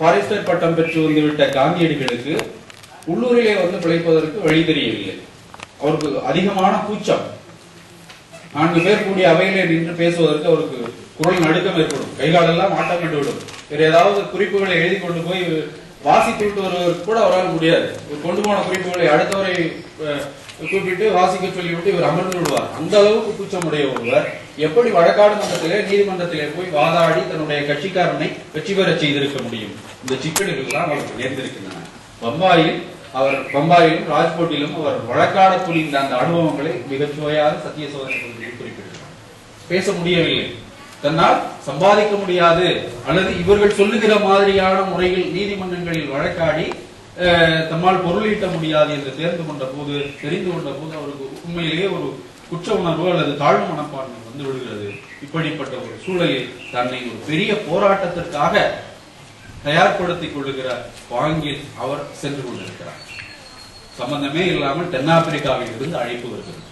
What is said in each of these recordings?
Barrister பட்டம் பெற்று வந்துவிட்ட காந்தியடிகளுக்கு உள்ளூரிலே வந்து பிழைப்பதற்கு வழி தெரியவில்லை. அவருக்கு அதிகமான கூச்சம். நான்கு பேர் கூடிய அவையிலே நின்று பேசுவதற்கு அவருக்கு குரல் நடுக்கம் ஏற்படும். கைகாலெல்லாம் ஆட்டம் கண்டு விடும் வேற ஏதாவது குறிப்புகளை எழுதி கொண்டு போய் வாசித்து விட்டு வருவதற்கு கூட அவரால் முடியாது. கொண்டு போன குறிப்புகளை அடுத்தவரை கூப்பிட்டு வாசிக்க சொல்லிவிட்டு இவர் அமர்ந்து விடுவார். அந்த அளவுக்கு கூச்சமுடைய ஒருவர் எப்படி வழக்காடு மன்றத்திலே நீதிமன்றத்திலே போய் வாதாடி தன்னுடைய கட்சிக்காரனை வெற்றி பெறச் செய்திருக்க முடியும்? இந்த சிக்கல்கள் எல்லாம் அவருக்கு நேர்ந்திருக்கின்றன பம்பாயில் அவர் பம்பாயிலும் ராஜ்கோட்டிலும் அவர் வழக்காட துணிந்த அந்த அனுபவங்களை மிகச் சுவையாக சத்திய சோதனை பகுதியில் பேச முடியவில்லை. தன்னால் சம்பாதிக்க முடியாது. அல்லது இவர்கள் சொல்லுகிற மாதிரியான முறையில் நீதிமன்றங்களில் வழக்காடி தம்மால் பொருளீட்ட முடியாது என்று தேர்ந்து கொண்ட போது தெரிந்து கொண்ட போது அவருக்கு உண்மையிலேயே ஒரு குற்ற உணர்வு அல்லது தாழ்வு மனப்பான்மை வந்து விடுகிறது இப்படிப்பட்ட ஒரு சூழலில் தன்னை ஒரு பெரிய போராட்டத்திற்காக தயார்படுத்திக் கொள்ளுகிற பாங்கில் அவர் சென்று கொண்டிருக்கிறார். சம்பந்தமே இல்லாமல் தென்னாப்பிரிக்காவில் இருந்து அழைப்பு வருகிறது.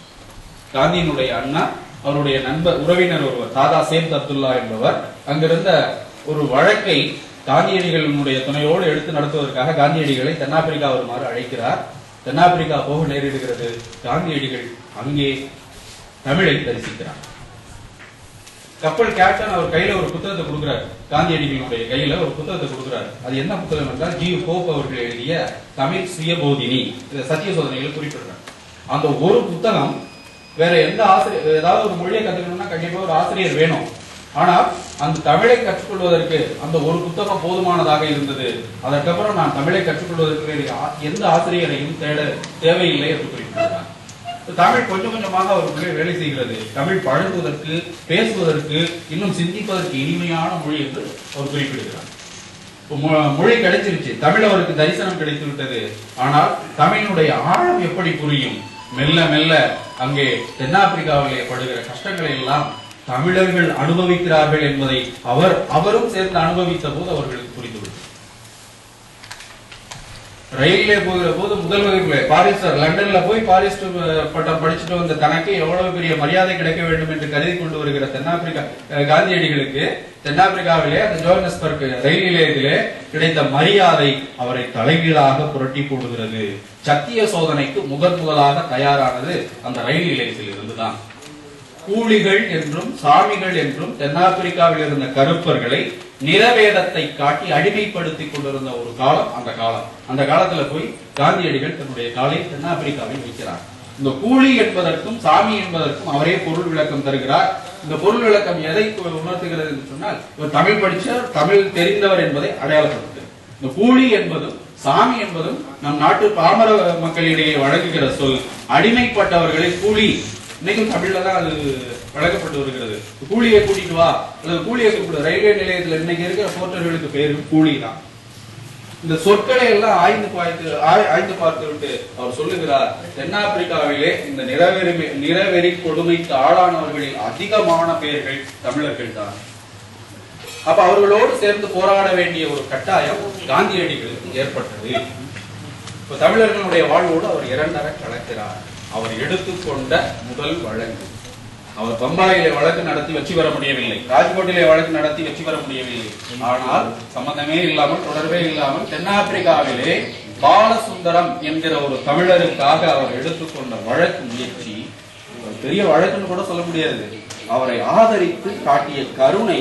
காந்தியினுடைய அண்ணா அவருடைய நண்பர் உறவினர் ஒருவர் தாதா சேத் அப்துல்லா என்பவர் அங்கிருந்த ஒரு வழக்கை காந்தியடிகளினுடைய துணையோடு எடுத்து நடத்துவதற்காக காந்தியடிகளை தென்னாப்பிரிக்கா வருமாறு அழைக்கிறார். தென்னாப்பிரிக்கா போக நேரிடுகிறது. காந்தியடிகள் அங்கே தமிழை தரிசிக்கிறார் கப்பல் கேப்டன் அவர் கையில ஒரு புத்தகத்தை கொடுக்கிறார். காந்தியடிகளுடைய கையில ஒரு புத்தகத்தை கொடுக்குறாரு. அது என்ன புத்தகம் என்றால் ஜி. ஹோப் அவர்கள் எழுதிய தமிழ் சுயபோதினி. இதை சத்திய சோதனைகள் குறிப்பிடுறார். அந்த ஒரு புத்தகம் வேற எந்த ஆசிரியர் ஏதாவது ஒரு மொழியை கத்துக்கணும்னா கண்டிப்பா ஒரு ஆசிரியர் வேணும். ஆனால் அந்த தமிழை கற்றுக்கொள்வதற்கு அந்த ஒரு புத்தகம் போதுமானதாக இருந்தது. அதற்கப்புறம் நான் தமிழை கற்றுக்கொள்வதற்கு எந்த ஆசிரியரையும் தேட தேவையில்லை என்று குறிப்பிடுகிறார் தமிழ் கொஞ்சம் கொஞ்சமாக அவருக்குள்ளே வேலை செய்கிறது. தமிழ் பழகுவதற்கு பேசுவதற்கு இன்னும் சிந்திப்பதற்கு இனிமையான மொழி என்று அவர் குறிப்பிடுகிறார். மொ- மொழி கிடைச்சிருச்சு. தமிழ் அவருக்கு தரிசனம் கிடைத்து விட்டது. ஆனால் தமிழினுடைய ஆழம் எப்படி புரியும்? மெல்ல மெல்ல அங்கே தென்னாப்பிரிக்காவிலே படுகிற கஷ்டங்களை எல்லாம் தமிழர்கள் அனுபவிக்கிறார்கள் என்பதை அவர் அவரும் சேர்ந்து அனுபவித்த போது அவர்களுக்கு புரிந்துள்ளது ரயிலே போகிற போது முதல் வகுப்புல பாரிஸ்டர் லண்டன்ல போய் பாரிஸ்டர் பட்டம் படிச்சுட்டு வந்த தனக்கு எவ்வளவு பெரிய மரியாதை கிடைக்க வேண்டும் என்று கருதி கொண்டு வருகிற தென்னாப்பிரிக்கா காந்தியடிகளுக்கு தென்னாப்பிரிக்காவிலே அந்த ஜோஹனஸ்பர்க் ரயில் நிலையத்திலே கிடைத்த மரியாதை அவரை தலைகீழாக புரட்டி போடுகிறது. சத்திய சோதனைக்கு முதன் முதலாக தயாரானது அந்த ரயில் நிலையத்தில் இருந்துதான். கூலிகள் என்றும் சாமிகள் என்றும் தென்னாப்பிரிக்காவில் இருந்த கருப்பர்களை நிறவேதத்தை காட்டி அடிமைப்படுத்திக் கொண்டிருந்த ஒரு காலம் அந்த காலம். அந்த காலத்துல போய் காந்தியடிகள் தன்னுடைய காலை தென்னாப்பிரிக்காவில் வைக்கிறார். இந்த கூலி என்பதற்கும் சாமி என்பதற்கும் அவரே பொருள் விளக்கம் தருகிறார். இந்த பொருள் விளக்கம் எதை உணர்த்துகிறது என்று சொன்னால் இவர் தமிழ் படிச்ச தமிழ் தெரிந்தவர் என்பதை அடையாளப்படுத்து இந்த கூலி என்பதும் சாமி என்பதும் நம் நாட்டு பாமர மக்களிடையே வழங்குகிற சொல். அடிமைப்பட்டவர்களை கூலி. இன்னைக்கும் தமிழ்ல தான் அது வழங்கப்பட்டு வருகிறது. கூலியை கூட்டிட்டு வா. அல்லது கூலியை கூப்பிடு. ரயில்வே நிலையத்துல இன்னைக்கு இருக்கிற போர்ட்டர்களுக்கு பேரு கூலி தான். இந்த சொற்களை எல்லாம் ஆய்ந்து பார்த்து ஆய்- ஆய்ந்து பார்த்து விட்டு அவர் சொல்லுகிறார் தென்னாப்பிரிக்காவிலே இந்த நிறவெறி நிறவெறி கொடுமைக்கு ஆளானவர்களில் அதிகமான பேர்கள் தமிழர்கள் தான். அப்ப அவர்களோடு சேர்ந்து போராட வேண்டிய ஒரு கட்டாயம் காந்தியடிகளுக்கு ஏற்பட்டது. இப்ப தமிழர்களுடைய வாழ்வோடு அவர் இரண்டர கலக்கிறார். அவர் எடுத்துக்கொண்ட முதல் வழங்கு. அவர் பம்பாயிலே வழக்கு நடத்தி வெற்றி பெற முடியவில்லை. ராஜ்கோட்டிலே வழக்கு நடத்தி வெற்றி பெற முடியவில்லை. ஆனால் சம்பந்தமே இல்லாமல் தொடர்பே இல்லாமல் தென்னாப்பிரிக்காவிலே பாலசுந்தரம் என்கிற ஒரு தமிழருக்காக அவர் எடுத்துக்கொண்ட வழக்கு முயற்சி ஒரு பெரிய வழக்குன்னு கூட சொல்ல முடியாது. அவரை ஆதரித்து காட்டிய கருணை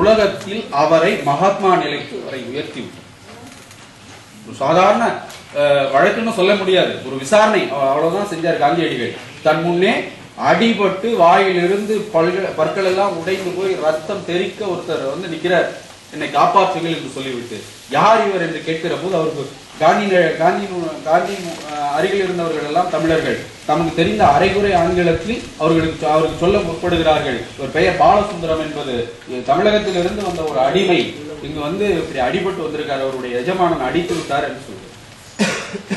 உலகத்தில் அவரை மகாத்மா நிலைக்கு அவரை உயர்த்தி ஒரு சாதாரண வழக்குன்னு சொல்ல முடியாது. ஒரு விசாரணை அவ்வளவுதான் செஞ்சார் காந்தியடிகள். தன் முன்னே அடிபட்டு வாயிலிருந்து பல்கள் பற்கள் எல்லாம் உடைந்து போய் ரத்தம் தெறிக்க ஒருத்தர் வந்து நிற்கிறார் என்னை காப்பாற்றுங்கள் என்று சொல்லிவிட்டு. யார் இவர் என்று கேட்கிற போது அவருக்கு காந்தி காந்தி காந்தி அருகில் இருந்தவர்கள் எல்லாம் தமிழர்கள். தமக்கு தெரிந்த அரைகுறை ஆங்கிலத்தில் அவர்களுக்கு அவருக்கு சொல்ல முற்படுகிறார்கள். ஒரு பெயர் பாலசுந்தரம் என்பது. தமிழகத்திலிருந்து வந்த ஒரு அடிமை. இங்கு வந்து இப்படி அடிபட்டு வந்திருக்கார். அவருடைய எஜமானன் அடித்து விட்டார் என்று சொல்லுவார்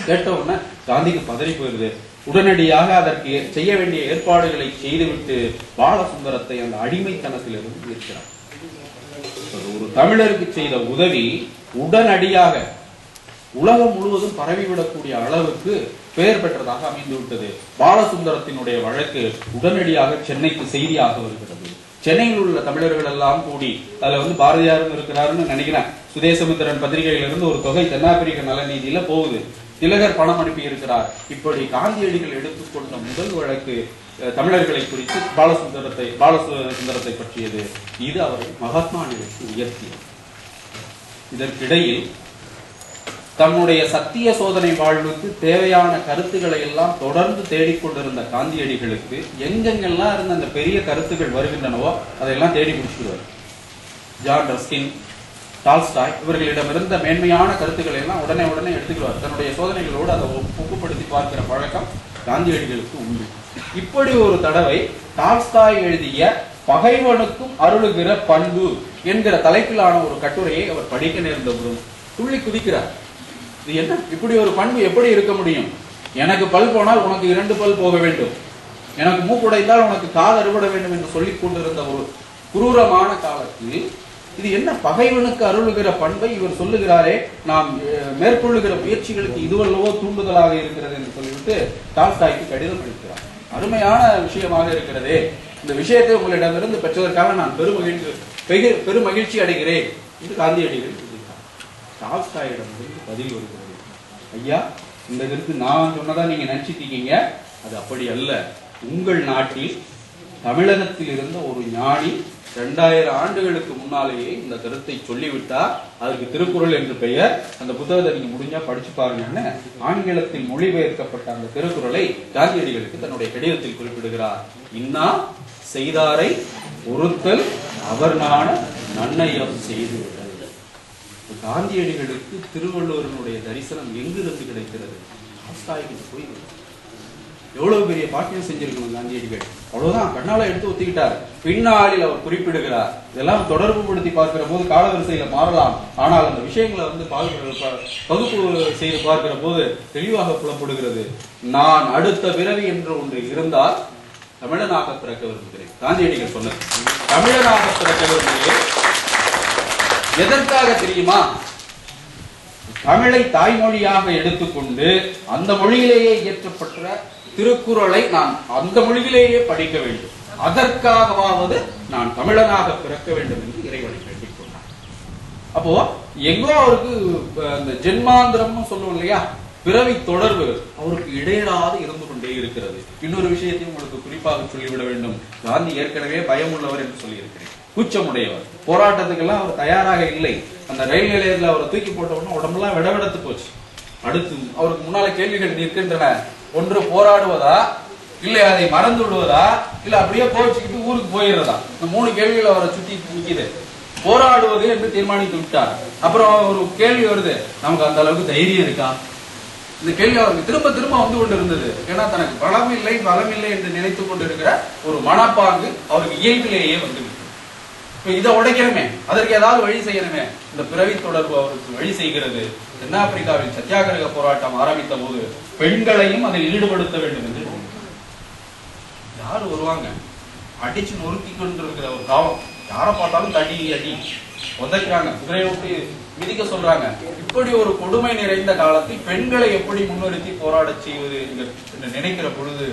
கேட்ட உடனே காந்திக்கு பதறி போயிருது. உடனடியாக அதற்கு செய்ய வேண்டிய ஏற்பாடுகளை செய்துவிட்டு பாலசுந்தரத்தை அந்த அடிமைத்தனத்திலிருந்து மீட்கிறார். ஒரு- தமிழருக்கு செய்த உதவி உடனடியாக உலகம் முழுவதும் பரவிவிடக்கூடிய அளவுக்கு பெயர் பெற்றதாக அமைந்து விட்டது பாலசுந்தரத்தினுடைய வழக்கு உடனடியாக சென்னைக்கு செய்தியாக வருகிறது. சென்னையில் உள்ள தமிழர்கள் எல்லாம் கூடி அதுல வந்து பாரதியாரும் இருக்கிறாருன்னு நினைக்கிறேன். சுதேசமுத்திரன் பத்திரிகையிலிருந்து ஒரு தொகை தென்னாப்பிரிக்க நலநீதியில போகுது. திலகர் பணம் அனுப்பி இருக்கிறார். இப்படி காந்தியடிகள் எடுத்துக்கொண்ட முதல் வழக்கு அஹ், தமிழர்களை குறித்து பாலசுந்தரத்தை பாலசுந்தரத்தை பற்றியது. இது அவரை மகாத்மா நிலைக்கு உயர்த்தியது. இதற்கிடையில் தன்னுடைய சத்திய சோதனை வாழ்வுக்கு தேவையான கருத்துக்களை எல்லாம் தொடர்ந்து தேடிக்கொண்டிருந்த காந்தியடிகளுக்கு எங்கெங்கெல்லாம் இருந்த அந்த பெரிய கருத்துக்கள் வருகின்றனவோ அதையெல்லாம் தேடி பிடிச்சிடுவார் ஜான் ரஸ்கின் டால்ஸ்டாய் இவர்களிடம் இருந்த மேன்மையான கருத்துக்களை எல்லாம் உடனே உடனே எடுத்துக்கிறார் தன்னுடைய சோதனைகளோடு அதை ஒப்புப்படுத்தி பார்க்கிற பழக்கம் காந்தியடிகளுக்கு உண்டு. இப்படி ஒரு தடவை டால்ஸ்டாய் எழுதிய பகைவனுக்கும் அருளுகிற பண்பு என்கிற தலைப்பிலான ஒரு கட்டுரையை அவர் படிக்க நேர்ந்த துள்ளி குதிக்கிறார். இது என்ன? இப்படி ஒரு பண்பு எப்படி இருக்க முடியும்? எனக்கு பல் போனால் உனக்கு இரண்டு பல் போக வேண்டும். எனக்கு மூக்குடைந்தால் உனக்கு காது அறுபட வேண்டும் என்று சொல்லிக் கொண்டிருந்த ஒரு குரூரமான காலத்தில் இது என்ன பகைவனுக்கு அருளுகிற பண்பை இவர் சொல்லுகிறாரே? நாம் மேற்கொள்ளுகிற முயற்சிகளுக்கு இதுவல்லவோ தூண்டுதலாக இருக்கிறது என்று சொல்லிவிட்டு டால்ஸ்டாய்க்கு கடிதம் அளிக்கிறார். அருமையான விஷயமாக இருக்கிறதே. இந்த விஷயத்தை உங்களிடமிருந்து பெற்றதற்காக நான் பெருமகிழ்ச்சி பெருமகிழ்ச்சி அடைகிறேன் என்று காந்தியடிகள் சொல்லுகிறார் டால்ஸ்டாயிடமிருந்து பதில் வருகிறது. ஐயா இந்த கருத்து நான் சொன்னதா நீங்க நினைச்சிட்டீங்க? அது அப்படி அல்ல. உங்கள் நாட்டில் தமிழகத்தில் இருந்த ஒரு ஞானி இரண்டாயிரம் ஆண்டுகளுக்கு முன்னாலேயே இந்த கருத்தை சொல்லிவிட்டார். அதுக்கு திருக்குறள் என்று பெயர். அந்த புத்தகத்தை நீங்க முடிஞ்சா படிச்சு பாருங்கன்னு ஆங்கிலத்தில் மொழிபெயர்க்கப்பட்ட அந்த திருக்குறளை காந்தியடிகளுக்கு தன்னுடைய கடிதத்தில் குறிப்பிடுகிறார். இன்னா செய்தாரை ஒருத்தல் அவர் நாண நன்னயம் செய்து. காந்தியடிகளுக்கு திருவள்ளுவரனுடைய தரிசனம் எங்கிருந்து கிடைக்கிறது? போய் எவ்வளவு பெரிய பாக்கியம் செஞ்சிருக்கணும் காந்தியடிகள் அவ்வளவுதான் கண்ணால எடுத்து ஒத்திக்கிட்டார். பின்னாளில் அவர் குறிப்பிடுகிறார். இதெல்லாம் தொடர்பு படுத்தி பார்க்கிற போது காலவரிசையில மாறலாம். ஆனால் அந்த விஷயங்களை வந்து பார்க்கிற- பகுப்பு செய்து பார்க்கிற போது தெளிவாக புலப்படுகிறது. நான் அடுத்த பிறவி என்று ஒன்று இருந்தால் தமிழனாக பிறக்க விரும்புகிறேன். காந்தியடிகள் சொன்னது. தமிழனாக பிறக்க விரும்புகிறேன். எதற்காக தெரியுமா? தமிழை தாய்மொழியாக எடுத்துக்கொண்டு அந்த மொழியிலேயே இயற்றப்பட்ட திருக்குறளை நான் அந்த மொழியிலேயே படிக்க வேண்டும். அதற்காகவாவது நான் தமிழனாக பிறக்க வேண்டும் என்று இறைவனை வேண்டிக் கொண்டார். அப்போ எங்கோ அவருக்கு அந்த ஜென்மாந்திரம்னு சொல்லுவோம் இல்லையா? பிறவி தொடர்பு அவருக்கு இடையராது இருந்து கொண்டே இருக்கிறது. இன்னொரு விஷயத்தையும் உங்களுக்கு குறிப்பாக சொல்லிவிட வேண்டும். காந்தி ஏற்கனவே பயமுள்ளவர் என்று சொல்லியிருக்கிறேன். கூச்சமுடையவர். போராட்டத்துக்கெல்லாம் அவர் தயாராக இல்லை. அந்த ரயில் நிலையத்தில் அவரை தூக்கி போட்ட உடனே உடம்பெல்லாம் விடவெடுத்து போச்சு. அடுத்து அவருக்கு முன்னால கேள்விகள் நிற்கின்றன ஒன்று போராடுவதா? இல்லை அதை மறந்து விடுவதா இல்ல அப்படியே கோவிச்சுக்கிட்டு ஊருக்கு போயிடுறதா? இந்த மூணு கேள்விகள் அவரை சுத்தி நிக்குது போராடுவது என்று தீர்மானித்து விட்டார். அப்புறம் ஒரு கேள்வி வருது. நமக்கு அந்த அளவுக்கு தைரியம் இருக்கா? இந்த கேள்வி அவருக்கு திரும்ப திரும்ப வந்து கொண்டு இருந்தது ஏன்னா தனக்கு பலம் இல்லை பலம் இல்லை என்று நினைத்துக் கொண்டிருக்கிற ஒரு மனப்பாங்கு அவருக்கு இயல்பிலேயே வந்து இதை உடைக்கணுமே. அதற்கு ஏதாவது வழி செய்யணுமே. இந்த பிறவி தொடர்பு அவருக்கு வழி செய்கிறது. தென்னாப்பிரிக்காவில் சத்தியாகிரக போராட்டம் ஆரம்பித்த போது பெண்களையும் அதில் ஈடுபடுத்த வேண்டும் என்று யார் வருவாங்க? அடிச்சு நொறுக்கி கொண்டு இருக்கிற ஒரு காவம் யாரை பார்த்தாலும் தடி அடி உதைக்கிறாங்க. குதிரையை விட்டு மிதிக்க சொல்றாங்க. இப்படி ஒரு கொடுமை நிறைந்த காலத்தில் பெண்களை எப்படி முன்னிறுத்தி போராட செய்வது என்று என்று நினைக்கிற பொழுது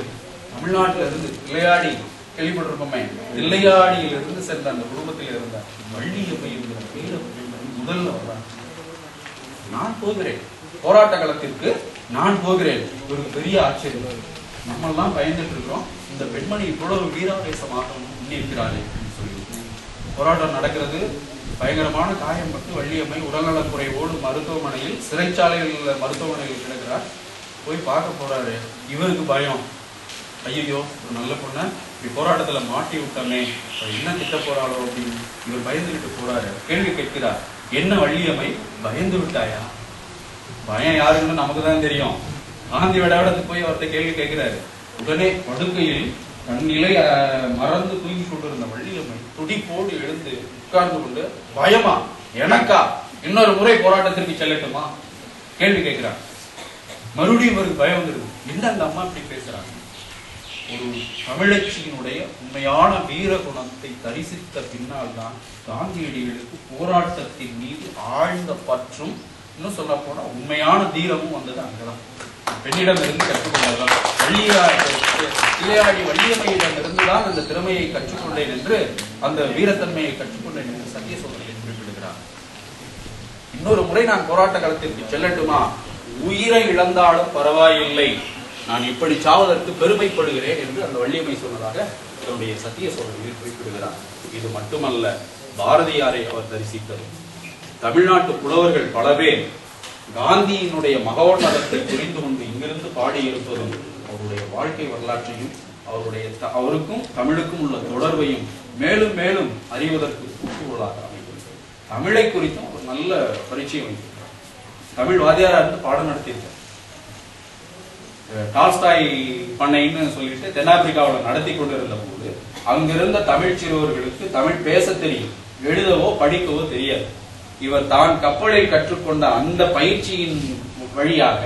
தமிழ்நாட்டில இருந்து விளையாடி கேள்விப்பட்டிருக்கோமே வில்லையாடியில் இருந்து சென்ற அந்த குடும்பத்தில் இருந்த வள்ளியம்மை என்கிற பேர முதல்ல வர்றாங்க நான் போகிறேன். போராட்ட களத்திற்கு நான் போகிறேன். ஒரு பெரிய ஆச்சரியம். நம்மெல்லாம் பயந்துட்டு இருக்கிறோம். இந்த பெண்மணி இவ்வளவு வீராவேசமாக முன்னிருக்கிறாளே அப்படின்னு சொல்லி போராட்டம் நடக்கிறது. பயங்கரமான காயம் பட்டு வள்ளியம்மை உடல்நலக் குறைவோடு மருத்துவமனையில் சிறைச்சாலையில் உள்ள மருத்துவமனையில் கிடக்கிறார். போய் பார்க்க போறாரு. இவருக்கு பயம். ஐயோ ஒரு நல்ல பொண்ணை. இப்படி போராட்டத்துல மாட்டி விட்டோமே என்ன திட்ட போறாளோ அப்படின்னு இவர் பயந்துகிட்டு போறாரு. கேள்வி கேட்கிறார் என்ன வள்ளியம்மை பயந்து விட்டாயா? பயம் யாருன்னு நமக்கு தான் தெரியும். காந்தி விடாவிடத்துக்கு போய் அவர்கிட்ட கேள்வி கேட்கிறாரு. உடனே படுக்கையில் தன் நிலை மறந்து தூங்கி கொண்டிருந்த வள்ளியம்மை துடிப்போடு எழுந்து உட்கார்ந்து கொண்டு பயமா? எனக்கா? இன்னொரு முறை போராட்டத்திற்கு செல்லட்டுமா? கேள்வி கேட்கிறார். மறுபடியும் இவருக்கு பயம் வந்துருக்கு என்ன அந்த அம்மா இப்படி பேசுறாங்க? ஒரு தமிழச்சியினுடைய உண்மையான வீர குணத்தை தரிசித்த பின்னால் தான் காந்தியடிகளுக்கு போராட்டத்தின் மீது ஆழ்ந்த பற்றும் இன்னும் சொல்ல போனா உண்மையான தீரமும் வந்தது அங்கதான். பெண்ணிடம் இருந்து கற்றுக்கொண்டதான் வள்ளியா இளையாடி வள்ளியம்மையிடம் இருந்துதான் அந்த திறமையை கற்றுக்கொண்டேன் என்று அந்த வீரத்தன்மையை கற்றுக்கொண்டேன் என்று சத்திய சோதனை குறிப்பிடுகிறார். இன்னொரு முறை நான் போராட்ட களத்திற்கு செல்லட்டுமா? உயிரை இழந்தாலும் பரவாயில்லை. நான் இப்படி சாவதற்கு பெருமைப்படுகிறேன் என்று அந்த வள்ளியம்மை சொன்னதாக தன்னுடைய சத்திய சோழனில் குறிப்பிடுகிறார். இது மட்டுமல்ல பாரதியாரை அவர் தரிசித்தது. தமிழ்நாட்டு புலவர்கள் பல பேர் காந்தியினுடைய மகோன்னதத்தை புரிந்து கொண்டு இங்கிருந்து பாடியிருப்பதும் அவருடைய வாழ்க்கை வரலாற்றையும் அவருடைய த- அவருக்கும் தமிழுக்கும் உள்ள தொடர்பையும் மேலும் மேலும் அறிவதற்கு தூண்டுகோலாக அமைந்திருக்கிறது தமிழை குறித்தும் ஒரு நல்ல பரிச்சயம் வைத்திருக்கிறார் தமிழ் வாத்தியாரா இருந்து பாடம் நடத்தியிருக்கார். டால்ஸ்டாய் பண்ணைன்னு சொல்லிட்டு தென்னாப்பிரிக்காவில் நடத்தி கொண்டிருந்த போது அங்கிருந்த தமிழ் சிறுவர்களுக்கு தமிழ் பேச தெரியும் எழுதவோ படிக்கவோ தெரியாது. இவர் தான் கப்பலில் கற்றுக்கொண்ட அந்த பயிற்சியின் வழியாக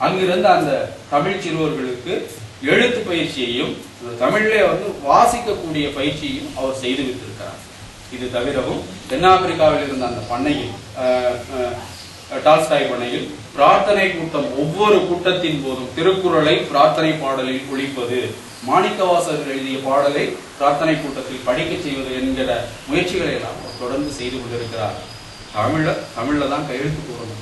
அங்கிருந்த அந்த தமிழ் சிறுவர்களுக்கு எழுத்து பயிற்சியையும் தமிழிலே வந்து வாசிக்கக்கூடிய பயிற்சியையும் அவர் செய்து வைத்திருக்கிறார். இது தவிரவும் தென்னாப்பிரிக்காவில் இருந்த அந்த பண்ணையில் அஹ், அஹ், டால்ஸ்டாய் பண்ணையில் பிரார்த்தனை கூட்டம் ஒவ்வொரு கூட்டத்தின் போதும் திருக்குறளை பிரார்த்தனை பாடலில் ஒழிப்பது. மாணிக்கவாசகர் எழுதிய பாடலை பிரார்த்தனை கூட்டத்தில் படிக்கச் செய்வது என்கிற முயற்சிகளை எல்லாம் தொடர்ந்து செய்து கொண்டிருக்கிறார். தமிழ தமிழில் தான் கையெழுத்து போடணும்.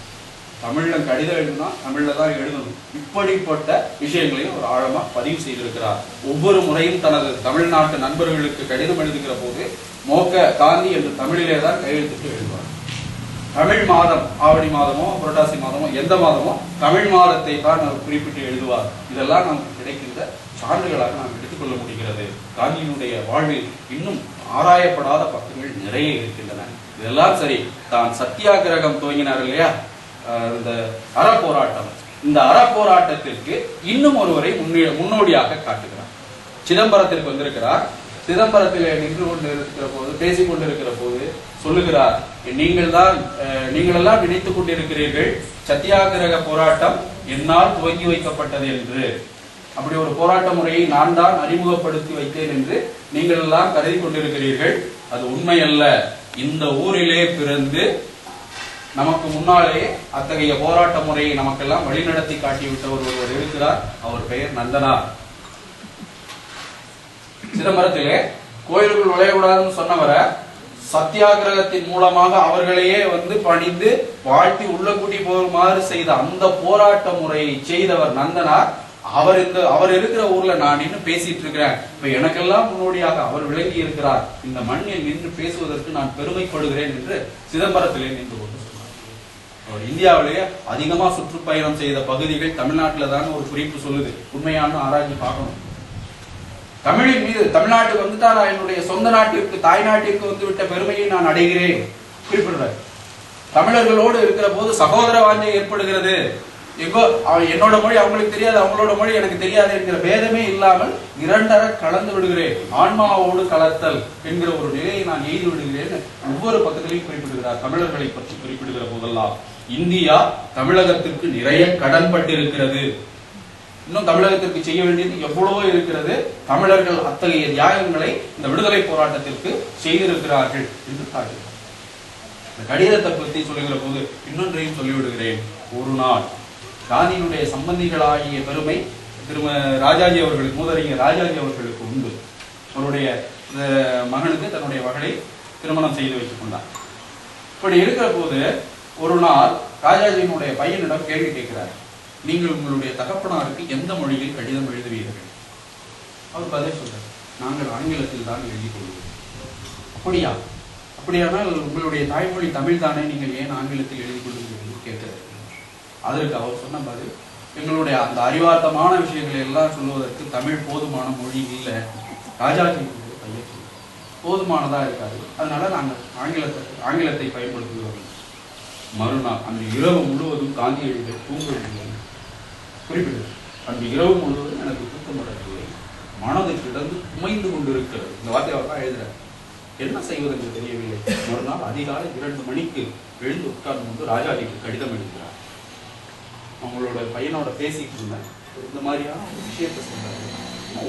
தமிழில் கடிதம் எழுதுனா தமிழில் தான் எழுதணும். இப்படிப்பட்ட விஷயங்களையும் அவர் ஆழமாக பதிவு செய்திருக்கிறார். ஒவ்வொரு முறையும் தனது தமிழ்நாட்டு நண்பர்களுக்கு கடிதம் எழுதுகிற போது மோக்க காந்தி என்று தமிழிலே தான் கையெழுத்துட்டு எழுதுவார். தமிழ் மாதம் ஆவணி மாதமோ புரட்டாசி மாதமோ எந்த மாதமோ தமிழ் மாதத்தை தான் அவர் குறிப்பிட்டு எழுதுவார். இதெல்லாம் நமக்கு கிடைக்கின்ற சான்றுகளாக நாம் எடுத்துக்கொள்ள முடிகிறது. காந்தியினுடைய வாழ்வில் இன்னும் ஆராயப்படாத பக்கங்கள் நிறைய இருக்கின்றன. இதெல்லாம் சரி தான் சத்தியாகிரகம் துவங்கினார் இல்லையா? இந்த அறப்போராட்டம். இந்த அறப்போராட்டத்திற்கு இன்னும் ஒருவரை முன்னே- முன்னோடியாக காட்டுகிறார். சிதம்பரத்திற்கு வந்திருக்கிறார். சிதம்பரத்தில் நின்று கொண்டு இருக்கிற போது பேசிக்கொண்டிருக்கிற போது சொல்லுகிறார் நீங்கள் தான் நீங்கள் எல்லாம் நினைத்துக் கொண்டிருக்கிறீர்கள் சத்தியாகிரக போராட்டம் என்னால் துவங்கி வைக்கப்பட்டது என்று. அப்படி ஒரு போராட்ட முறையை நான் தான் அறிமுகப்படுத்தி வைத்தேன் என்று நீங்கள் எல்லாம் கருதி கொண்டிருக்கிறீர்கள். அது உண்மை அல்ல இந்த ஊரிலே பிறந்து நமக்கு முன்னாலே அத்தகைய போராட்ட முறையை நமக்கெல்லாம் வழிநடத்தி காட்டிவிட்டவர் ஒருவர் இருக்கிறார். அவர் பெயர் நந்தனார். சிதம்பரத்திலே கோயிலுக்குள் நுழையக்கூடாதுன்னு சொன்னவரை சத்தியாகிரகத்தின் மூலமாக அவர்களையே வந்து பணிந்து வாழ்த்தி உள்ள கூட்டி போகுமாறு செய்த அந்த போராட்ட முறையை செய்தவர் நந்தனார். அவர் இந்த அவர் இருக்கிற ஊர்ல நான் நின்று பேசிட்டு இருக்கிறேன். இப்ப எனக்கெல்லாம் முன்னோடியாக அவர் விளங்கி இருக்கிறார். இந்த மண்ணில் நின்று பேசுவதற்கு நான் பெருமைப்படுகிறேன் என்று சிதம்பரத்திலே நின்று கொண்டு சொன்னார். அவர் இந்தியாவிலேயே அதிகமா சுற்றுப்பயணம் செய்த பகுதிகள் தமிழ்நாட்டில் தான் ஒரு குறிப்பு சொல்லுது. உண்மையான ஆராய்ச்சி பார்க்கணும். தமிழின் மீது தமிழ்நாட்டுக்கு வந்துட்டால் என்னுடைய சொந்த நாட்டிற்கு தாய் நாட்டிற்கு வந்து விட்ட பெருமையை நான் அடைகிறேன். குறிப்பிடுறார். தமிழர்களோடு இருக்கிற போது சகோதர வாஞ்சை ஏற்படுகிறது. எங்கோ அவ- என்னோட மொழி அவங்களுக்கு தெரியாது அவங்களோட மொழி எனக்கு தெரியாது என்கிற பேதமே இல்லாமல் இரண்டர கலந்து விடுகிறேன். ஆன்மாவோடு கலத்தல் என்கிற ஒரு நிலையை நான் எய்து விடுகிறேன் ஒவ்வொரு பக்கத்திலையும் குறிப்பிடுகிறார். தமிழர்களை பற்றி குறிப்பிடுகிற போதெல்லாம் இந்தியா தமிழகத்திற்கு நிறைய கடன் பட்டிருக்கிறது இன்னும் தமிழகத்திற்கு செய்ய வேண்டியது எவ்வளவோ இருக்கிறது. தமிழர்கள் அத்தகைய தியாகங்களை இந்த விடுதலை போராட்டத்திற்கு செய்திருக்கிறார்கள் என்று இந்த கடிதத்தை பற்றி சொல்லுகிற போது இன்னொன்றையும் சொல்லிவிடுகிறேன். ஒரு நாள் காந்தியினுடைய சம்பந்திகளாகிய பெருமை திரும ராஜாஜி அவர்களுக்கு மூதறிஞர் ராஜாஜி அவர்களுக்கு உண்டு. அவருடைய மகனுக்கு தன்னுடைய மகளை திருமணம் செய்து வைத்துக் கொண்டார். இப்படி இருக்கிற போது ஒரு நாள் ராஜாஜியினுடைய பையனிடம் கேள்வி கேட்கிறார். நீங்கள் உங்களுடைய தகப்பனாருக்கு எந்த மொழியில் கடிதம் எழுதுவீர்கள்? அவர் பதில் சொல்றார் நாங்கள் ஆங்கிலத்தில் தான் எழுதி கொள்வோம். அப்படியா? அப்படியானால் உங்களுடைய தாய்மொழி தமிழ் தானே நீங்கள் ஏன் ஆங்கிலத்தில் எழுதி கொள்வீர்கள் என்று கேட்கிறார் அதற்கு அவர் சொன்ன பதில் எங்களுடைய அந்த அறிவார்த்தமான விஷயங்களை எல்லாம் சொல்வதற்கு தமிழ் போதுமான மொழி இல்லை. ராஜாஜி பையன் போதுமானதாக இருக்காது. அதனால நாங்கள் ஆங்கிலத்தை ஆங்கிலத்தை பயன்படுத்துகிறோம். மறுநாள் அந்த இரவு முழுவதும் காந்தியடிகள் தூங்கவில்லை குறிப்பிட அந்த இரவு முழுவதும் எனக்கு தூக்கம் வரவில்லை. மனது கிடந்து குமைந்து கொண்டிருக்கிறது. இந்த வார்த்தை அவர் தான் எழுதுறார். என்ன செய்வது என்று தெரியவில்லை. மறுநாள் அதிகாலை இரண்டு மணிக்கு எழுந்து உட்கார்ந்து கொண்டு ராஜாஜிக்கு கடிதம் எழுதுகிறார். அவங்களோட பையனோட பேசிட்டு இருந்தேன் இந்த மாதிரியான ஒரு விஷயத்தை சொல்றாரு.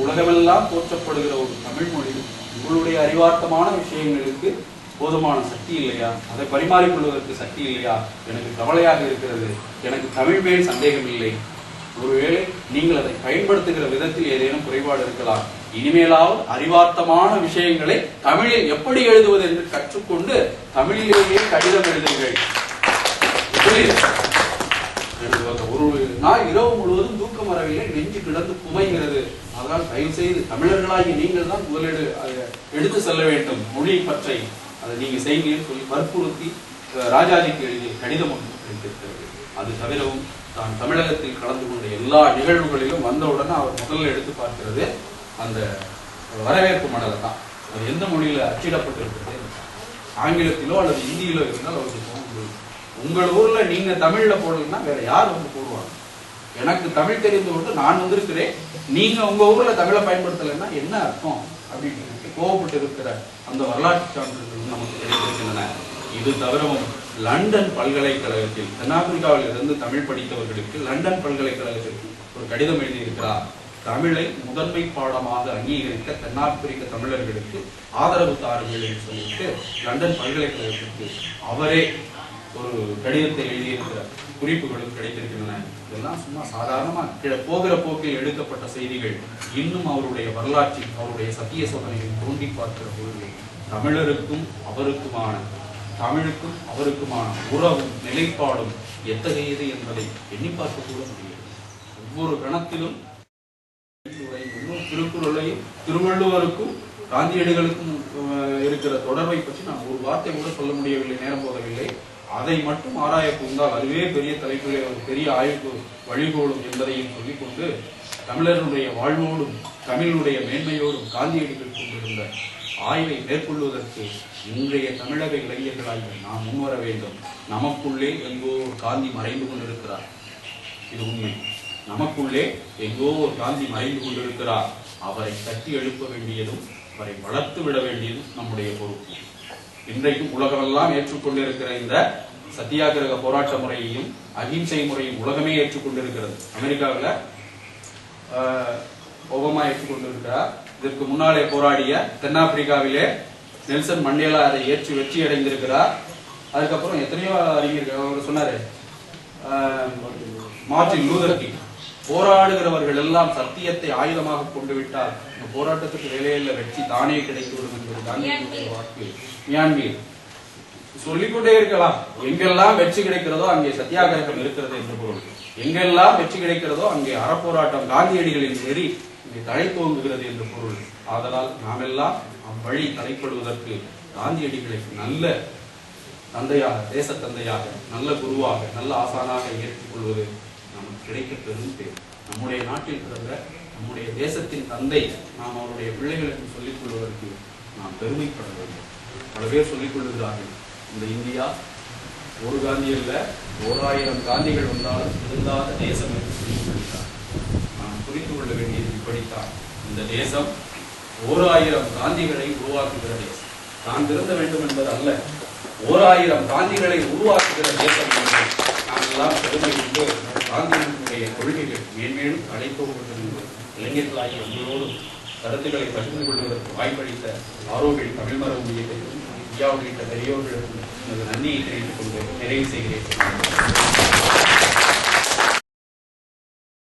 உலகமெல்லாம் போற்றப்படுகிற ஒரு தமிழ் மொழியில் உங்களுடைய அறிவார்த்தமான விஷயங்களுக்கு போதுமான சக்தி இல்லையா? அதை பரிமாறிக்கொள்வதற்கு சக்தி இல்லையா? எனக்கு கவலையாக இருக்கிறது. எனக்கு தமிழ் மேல் சந்தேகம் இல்லை. ஒருவேளை நீங்கள் அதை பயன்படுத்துகிற விதத்தில் ஏதேனும் குறைபாடு இருக்கலாம். இனிமேலாவது அறிவார்த்தமான விஷயங்களை தமிழில் எப்படி எழுதுவது என்று கற்றுக்கொண்டு தமிழிலேயே கடிதம் எழுதுங்கள். ஒரு நாள் இரவு முழுவதும் தூக்கம் வரவில்லை நெஞ்சு கிடந்து புமைகிறது அதனால் தயவு செய்து தமிழர்களாகி நீங்கள் தான் முதலீடு எடுத்து செல்ல வேண்டும். மொழி பற்றை. அதை நீங்க செய்யுங்கன்னு சொல்லி வற்புறுத்தி ராஜாஜிக்கு எழுதிய கடிதம் ஒன்று கிடைத்திருக்கிறது. அது தவிரவும் தான் தமிழகத்தில் கலந்து கொண்ட எல்லா நிகழ்வுகளிலும் வந்தவுடனே அவர் முதல்ல எடுத்து பார்க்கிறது அந்த வரவேற்பு மடலை தான். அது எந்த மொழியில அச்சிடப்பட்டிருக்கிறது ஆங்கிலத்திலோ அல்லது இந்தியிலோ இருந்தால் அவருக்கு போக முடியும். உங்கள் ஊர்ல நீங்க தமிழ்ல போடலன்னா வேற யார் வந்து போடுவாங்க? எனக்கு தமிழ் தெரிந்து கொண்டு நான் வந்திருக்கிறேன். நீங்க உங்க ஊர்ல தமிழை பயன்படுத்தலைன்னா என்ன அர்த்தம்? அப்படின்னு கோவப்பட்டு இருக்கிற அந்த வரலாற்று சான்றுகள் நமக்கு கிடைத்திருக்கின்றன இது தவிரவும் லண்டன் பல்கலைக்கழகத்தில் தென்னாப்பிரிக்காவில் இருந்து தமிழ் படித்தவர்களுக்கு லண்டன் பல்கலைக்கழகத்திற்கு ஒரு கடிதம் எழுதியிருக்கிறார். தமிழை முதன்மை பாடமாக அங்கீகரிக்க தென்னாப்பிரிக்க தமிழர்களுக்கு ஆதரவு தாருங்கள் என்று சொல்லிட்டு லண்டன் பல்கலைக்கழகத்திற்கு அவரே ஒரு கடிதத்தை எழுதியிருக்கிற குறிப்புகளும் கிடைத்திருக்கின்றன. இதெல்லாம் சும்மா சாதாரணமாக கீழே போகிற போக்கில் எடுக்கப்பட்ட செய்திகள். இன்னும் அவருடைய வரலாற்றில் அவருடைய சத்திய சோதனையில் தோண்டி பார்க்கிற பொழுது தமிழருக்கும் அவருக்குமான தமிழுக்கும் அவருக்குமான உறவும் நிலைப்பாடும் எத்தகையது என்பதை எண்ணி பார்க்க கூட முடியாது. ஒவ்வொரு கணத்திலும் திருக்குறளையும் திருவள்ளுவருக்கும் காந்தியடிகளுக்கும் இருக்கிற தொடர்பை பற்றி நான் ஒரு வார்த்தை கூட சொல்ல முடியவில்லை நேரம் போதவில்லை அதை மட்டும் ஆராய புகுந்தால் அதுவே பெரிய தலைப்பிலே ஒரு பெரிய ஆய்வுக்கு வழிகோடும் என்பதையும் சொல்லிக்கொண்டு தமிழர்களுடைய வாழ்வோடும் தமிழுடைய மேன்மையோடும் காந்தியடிகள் கொண்டிருந்த ஆய்வை மேற்கொள்வதற்கு இன்றைய தமிழக இளைஞர்களாகிய நாம் முன்வர வேண்டும். நமக்குள்ளே எங்கோ ஒரு காந்தி மறைந்து கொண்டிருக்கிறார். இது உண்மை. நமக்குள்ளே எங்கோ ஒரு காந்தி மறைந்து கொண்டிருக்கிறார். அவரை தட்டி எழுப்ப வேண்டியதும் அவரை வளர்த்து விட வேண்டியதும் நம்முடைய பொறுப்பு. இன்றைக்கும் உலகமெல்லாம் ஏற்றுக்கொண்டிருக்கிற இந்த சத்தியாகிரக போராட்ட முறையையும் அகிம்சை முறையும் உலகமே ஏற்றுக்கொண்டிருக்கிறது. அமெரிக்காவில் ஆஹ், ஒபாமா ஏற்றுக்கொண்டிருக்கிறார். இதற்கு முன்னாலே போராடிய தென்னாப்பிரிக்காவிலே நெல்சன் மண்டேலா அதை ஏற்று வெற்றி அடைந்திருக்கிறார் அதுக்கப்புறம் எத்தனையோ அறிஞர்கள் அவர் சொன்னாரு ஆஹ், மார்ட்டின் லூதர் கிங் போராடுகிறவர்கள் எல்லாம் சத்தியத்தை ஆயுதமாக கொண்டு விட்டால் இந்த போராட்டத்துக்கு வேலையில வெற்றி தானே கிடைத்துவிடும் என்பது காந்தியுடைய வாக்கு. மியான்மீர். சொல்லிக்கொண்டே இருக்கலாம். எங்கெல்லாம் வெற்றி கிடைக்கிறதோ அங்கே சத்தியாகிரகம் இருக்கிறது என்று பொருள். எங்கெல்லாம் வெற்றி கிடைக்கிறதோ அங்கே அறப்போராட்டம் காந்தியடிகளின் நெறி. இங்கே தலை தோங்குகிறது என்று பொருள். ஆதலால் நாமெல்லாம் அவ்வழி தலைப்படுவதற்கு காந்தியடிகளை நல்ல தந்தையாக தேச தந்தையாக நல்ல குருவாக நல்ல ஆசானாக ஏற்றுக்கொள்வது நமக்கு கிடைக்க பெரும் பேர் நம்முடைய நாட்டில் பிறந்த நம்முடைய தேசத்தின் தந்தை நாம் அவருடைய பிள்ளைகளுக்கு சொல்லிக் கொள்வதற்கு நாம் பெருமைப்பட வேண்டும். பல பேர் சொல்லிக் கொள்ளுகிறார்கள் இந்த இந்தியா ஒரு காந்தி அல்ல ஓராயிரம் காந்திகள் வந்தாலும் இருந்தாத தேசம் என்று சொல்லிக் கொள்கிறார் நாம் புரிந்து கொள்ள வேண்டியது இப்படித்தான். இந்த தேசம் ஓர் ஆயிரம் காந்திகளை உருவாக்குகிற தேசம். தான் திருந்த வேண்டும் என்பது அல்ல. ஓர் ஆயிரம் காந்திகளை உருவாக்குகிற தேசம் என்று நாம் எல்லாம் பெருமை கொண்டு காந்தியினுடைய கொள்கைகள் மேன்மேலும் அழைப்போகிறது இளைஞர்களாகிய உங்களோடும் கருத்துக்களை பகிர்ந்து கொள்வதற்கு வாய்ப்பளித்த ஆரோக்கிய தமிழ் மரபு இயக்கத்திற்கும் இந்தியா உள்ளிட்ட பெரியோர்களுக்கு எனது நன்றியை தெரிவித்துக் கொண்டு நிறைவு செய்கிறேன்.